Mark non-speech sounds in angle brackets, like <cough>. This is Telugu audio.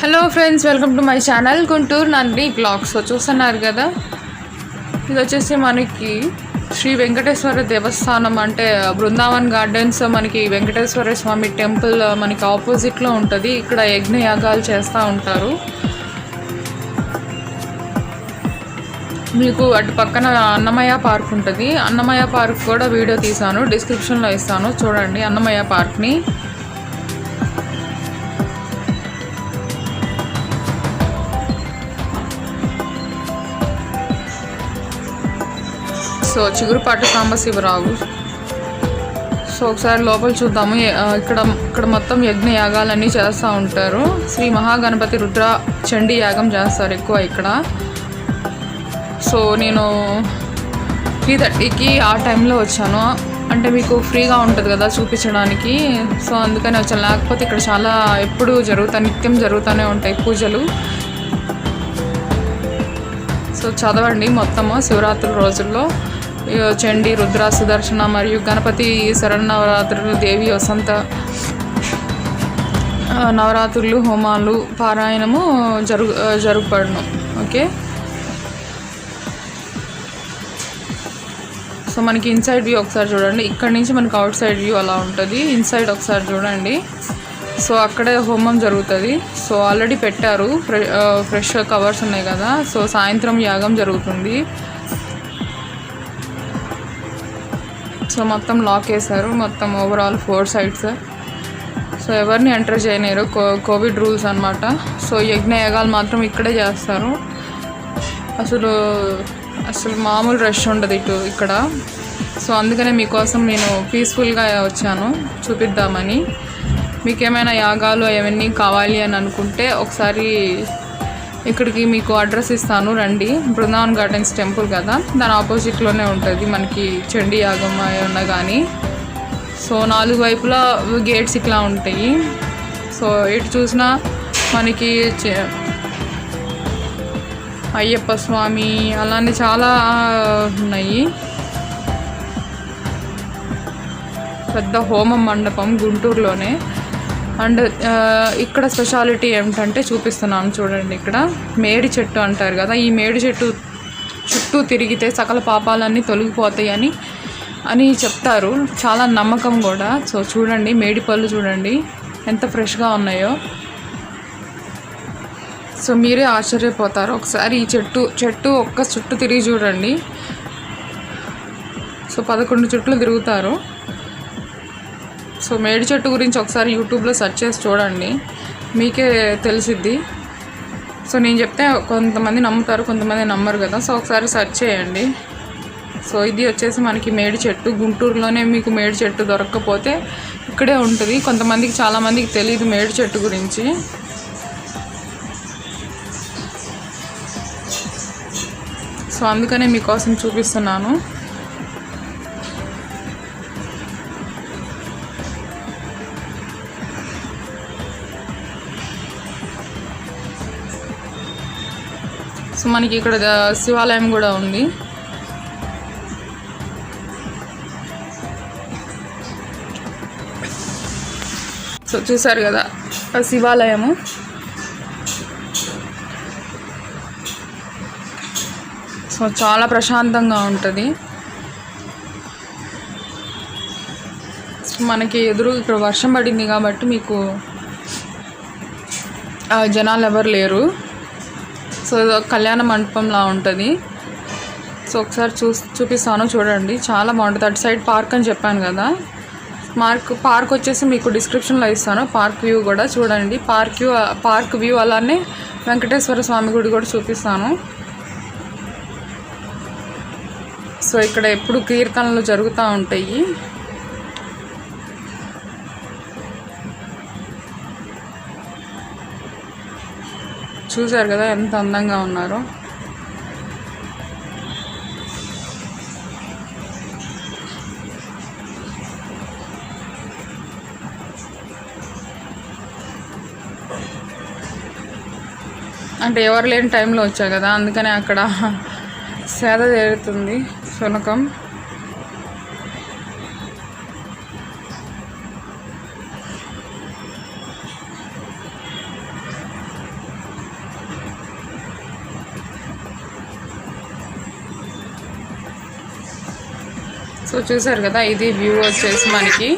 Hello friends welcome to my channel Guntur Nandi blogs చూస్తున్నారు కదా? ఇది వచ్చేసి మనకి శ్రీ వెంకటేశ్వర దేవస్థానం అంటే బృందావన్ గార్డెన్స్ మనకి వెంకటేశ్వర స్వామి టెంపుల్ మనకి ఆపోజిట్లో ఉంటుంది. ఇక్కడ యజ్ఞయాగాలు చేస్తూ ఉంటారు. మీకు అటు పక్కన అన్నమయ్య పార్క్ ఉంటుంది. అన్నమయ్య పార్క్ కూడా వీడియో తీసాను డిస్క్రిప్షన్లో ఇస్తాను. చూడండి అన్నమయ్య పార్క్ని. సో చిగురుపాటి సాంబశివరావు సో ఒకసారి లోపల చూద్దాము. ఇక్కడ ఇక్కడ మొత్తం యజ్ఞ యాగాలన్నీ చేస్తూ ఉంటారు. శ్రీ మహాగణపతి రుద్ర చండీ యాగం చేస్తారు ఎక్కువ ఇక్కడ. సో నేను త్రీ థర్టీకి ఆ టైంలో వచ్చాను. అంటే మీకు ఫ్రీగా ఉంటుంది కదా చూపించడానికి. సో అందుకని వచ్చాను. లేకపోతే ఇక్కడ చాలా ఎప్పుడు జరుగుతా నిత్యం జరుగుతూనే ఉంటాయి పూజలు. సో చదవండి మొత్తము శివరాత్రి రోజుల్లో. చండి రుద్ర సుదర్శన మరియు గణపతి శరణవరాత్రులు దేవి వసంత నవరాత్రులు హోమాలు పారాయణము జరుగు జరుగుపడను. ఓకే? సో మనకి ఇన్సైడ్ వ్యూ ఒకసారి చూడండి. ఇక్కడ నుంచి మనకి అవుట్ సైడ్ వ్యూ అలా ఉంటుంది. ఇన్సైడ్ ఒకసారి చూడండి. సో అక్కడే హోమం జరుగుతుంది. సో ఆల్రెడీ పెట్టారు. ఫ్రెష్ కవర్స్ ఉన్నాయి కదా. సో సాయంత్రం యాగం జరుగుతుంది. సో మొత్తం లాక్ వేశారు మొత్తం ఓవరాల్ ఫోర్ సైడ్స్ సో ఎవరిని ఎంటర్ చేయలేరు. కో కోవిడ్ రూల్స్ అనమాట సో యజ్ఞ యాగాలు మాత్రం ఇక్కడే చేస్తారు. అసలు అసలు మామూలు రష్ ఉండదు ఇటు ఇక్కడ. సో అందుకనే మీకోసం నేను పీస్ఫుల్గా వచ్చాను. చూపిద్దామని. మీకు ఏమైనా యాగాలు అవన్నీ కావాలి అని అనుకుంటే ఒకసారి ఇక్కడికి మీకు అడ్రస్ ఇస్తాను రండి. బృందావన్ గార్డెన్స్ టెంపుల్ కదా? దాని ఆపోజిట్లోనే ఉంటుంది మనకి చండీ యాగం ఉన్న కానీ సో నాలుగు వైపులా గేట్స్ ఇట్లా ఉంటాయి. సో ఇటు చూసినా మనకి చే- అయ్యప్ప స్వామి అలానే చాలా ఉన్నాయి. పెద్ద హోమం మండపం గుంటూరులోనే. అండ్ ఇక్కడ స్పెషాలిటీ ఏమిటంటే చూపిస్తున్నాను చూడండి ఇక్కడ. మేడి చెట్టు అంటారు కదా ఈ మేడి చెట్టు చుట్టూ తిరిగితే సకల పాపాలన్నీ తొలగిపోతాయని అని అని చెప్తారు. చాలా నమ్మకం కూడా. సో చూడండి మేడి పళ్ళు చూడండి ఎంత ఫ్రెష్గా ఉన్నాయో. సో మీరే ఆశ్చర్యపోతారు. ఒకసారి ఈ చెట్టు చెట్టు ఒక్క చుట్టూ తిరిగి చూడండి. సో పదకొండు చుట్లు తిరుగుతారు. సో మేడి చెట్టు గురించి ఒకసారి యూట్యూబ్లో సెర్చ్ చేసి చూడండి. మీకే తెలిసిద్ది. సో నేను చెప్తే కొంతమంది నమ్ముతారు కొంతమంది నమ్మరు కదా. సో ఒకసారి సెర్చ్ చేయండి. సో ఇది వచ్చేసి మనకి మేడి చెట్టు. గుంటూరులోనే మీకు మేడి చెట్టు దొరకకపోతే ఇక్కడే ఉంటుంది. కొంతమందికి చాలామందికి తెలియదు మేడి చెట్టు గురించి. సో అందుకనే మీకోసం చూపిస్తున్నాను. సో మనకి ఇక్కడ శివాలయం కూడా ఉంది. సో చూసారు కదా ఆ శివాలయము. సో చాలా ప్రశాంతంగా ఉంటుంది. మనకి ఎదురు ఇక్కడ వర్షం పడింది కాబట్టి మీకు ఆ, జనాలు ఎవరు లేరు. సో ఇది ఒక కళ్యాణ మండపంలా ఉంటుంది. సో ఒకసారి చూ చూపిస్తాను చూడండి. చాలా బాగుంటుంది. అటు సైడ్ పార్క్ అని చెప్పాను కదా. మార్క్ పార్క్ వచ్చేసి మీకు డిస్క్రిప్షన్లో ఇస్తాను. పార్క్ వ్యూ కూడా చూడండి. పార్క్ వ్యూ పార్క్ వ్యూ అలానే వెంకటేశ్వర స్వామి గుడి కూడా చూపిస్తాను. సో ఇక్కడ ఎప్పుడు కీర్తనలు జరుగుతూ ఉంటాయి. చూశారు కదా ఎంత అందంగా ఉన్నారో. అంటే ఎవరు లేని టైంలో వచ్చా కదా అందుకనే అక్కడ <laughs> సేద చేరుతుంది శునకం. సో చూసారు కదా ఇది వ్యూ వచ్చేసి మనకి.